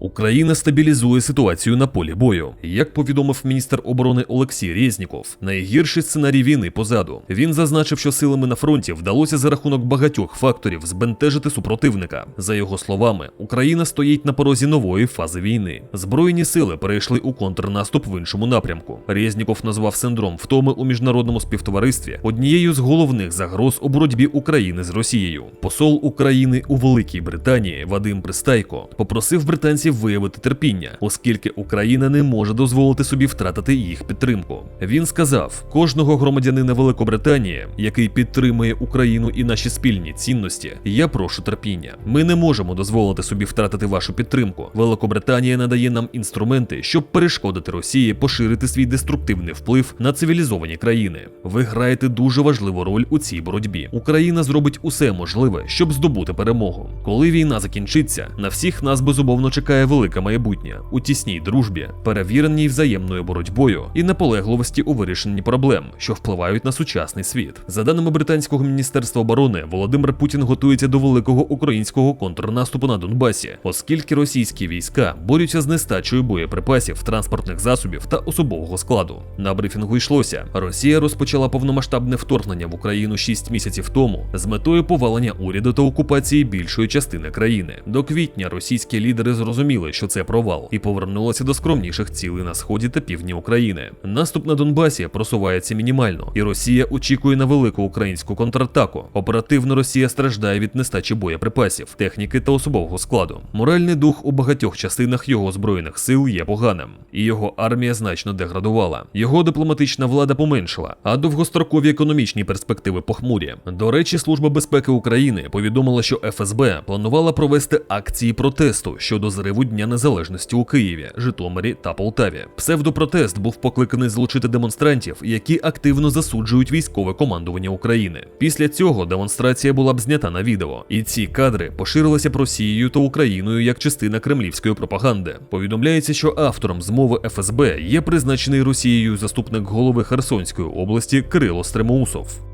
Україна стабілізує ситуацію на полі бою. Як повідомив міністр оборони Олексій Резніков, найгірший сценарій війни позаду. Він зазначив, що силами на фронті вдалося за рахунок багатьох факторів збентежити супротивника. За його словами, Україна стоїть на порозі нової фази війни. Збройні сили перейшли у контрнаступ в іншому напрямку. Резніков назвав синдром втоми у міжнародному співтоваристві однією з головних загроз у боротьбі України з Росією. Посол України у Великій Британії Вадим Пристайко попросив британців виявити терпіння, оскільки Україна не може дозволити собі втратити їх підтримку. Він сказав: кожного громадянина Великобританії, який підтримує Україну і наші спільні цінності, я прошу терпіння. Ми не можемо дозволити собі втратити вашу підтримку. Великобританія надає нам інструменти, щоб перешкодити Росії поширити свій деструктивний вплив на цивілізовані країни. Ви граєте дуже важливу роль у цій боротьбі. Україна зробить усе можливе, щоб здобути перемогу. Коли війна закінчиться, на всіх нас безумовно чекає велике майбутнє у тісній дружбі, перевіреній взаємною боротьбою і наполегливості у вирішенні проблем, що впливають на сучасний світ. За даними британського міністерства оборони, Володимир Путін готується до великого українського контрнаступу на Донбасі, оскільки російські війська борються з нестачею боєприпасів, транспортних засобів та особового складу. На брифінгу йшлося: Росія розпочала повномасштабне вторгнення в Україну 6 місяців тому з метою повалення уряду та окупації більшої частини країни. До квітня російські лідери зрозуміли, що це провал, і повернулися до скромніших цілей на сході та півдні України. Наступ на Донбасі просувається мінімально, і Росія очікує на велику українську контратаку. Оперативно Росія страждає від нестачі боєприпасів, техніки та особового складу. Моральний дух у багатьох частинах його збройних сил є поганим, і його армія значно деградувала. Його дипломатична влада поменшила, а довгострокові економічні перспективи похмурі. До речі, Служба безпеки України повідомила, що ФСБ планувала провести акції протесту щодо зриву Дня Незалежності у Києві, Житомирі та Полтаві. Псевдопротест був покликаний злучити демонстрантів, які активно засуджують військове командування України. Після цього демонстрація була б знята на відео, і ці кадри поширилися б Росією та Україною як частина кремлівської пропаганди. Повідомляється, що автором змови ФСБ є призначений Росією заступник голови Херсонської області Кирило Стремоусов.